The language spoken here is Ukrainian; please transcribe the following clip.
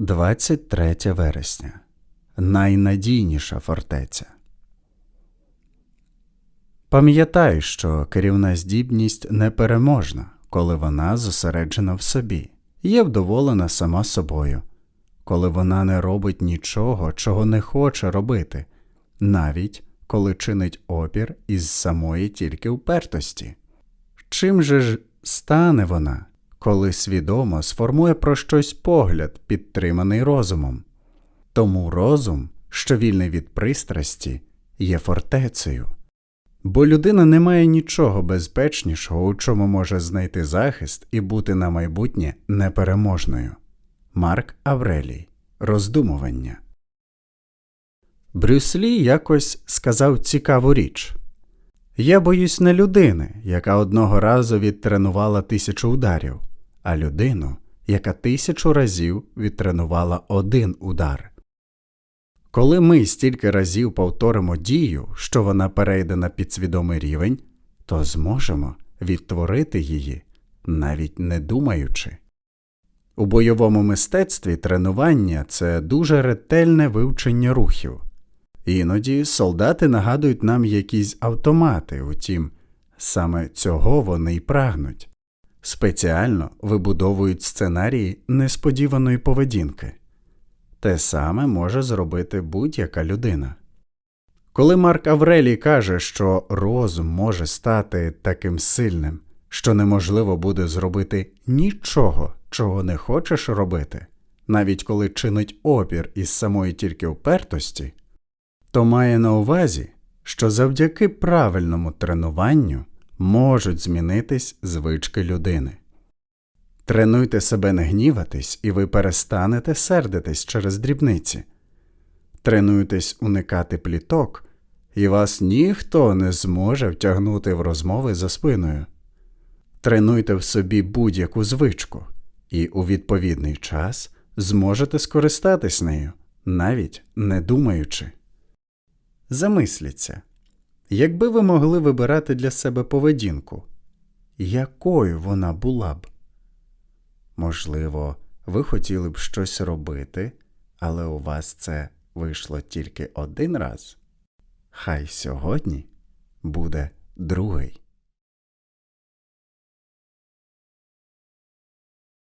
23 вересня. Найнадійніша фортеця. Пам'ятай, що керівна здібність непереможна, коли вона зосереджена в собі, є вдоволена сама собою, коли вона не робить нічого, чого не хоче робити, навіть коли чинить опір із самої тільки впертості. Чим же ж стане вона, коли свідомо сформує про щось погляд, підтриманий розумом? Тому розум, що вільний від пристрасті, є фортецею. Бо людина не має нічого безпечнішого, у чому може знайти захист і бути на майбутнє непереможною. Марк Аврелій. Роздумування. Брюс Лі якось сказав цікаву річ Я боюсь не людини, яка одного разу відтренувала тисячу ударів, а людину, яка тисячу разів відтренувала один удар. Коли ми стільки разів повторимо дію, що вона перейде на підсвідомий рівень, то зможемо відтворити її, навіть не думаючи. У бойовому мистецтві тренування це дуже ретельне вивчення рухів. Іноді солдати нагадують нам якісь автомати, утім, саме цього вони й прагнуть. Спеціально вибудовують сценарії несподіваної поведінки. Те саме може зробити будь-яка людина. Коли Марк Аврелій каже, що розум може стати таким сильним, що неможливо буде зробити нічого, чого не хочеш робити, навіть коли чинить опір із самої тільки впертості, то має на увазі, що завдяки правильному тренуванню можуть змінитись звички людини. Тренуйте себе не гніватись, і ви перестанете сердитись через дрібниці. Тренуйтесь уникати пліток, і вас ніхто не зможе втягнути в розмови за спиною. Тренуйте в собі будь-яку звичку, і у відповідний час зможете скористатись нею, навіть не думаючи. Замисліться, якби ви могли вибирати для себе поведінку, якою вона була б? Можливо, ви хотіли б щось робити, але у вас це вийшло тільки один раз. Хай сьогодні буде другий.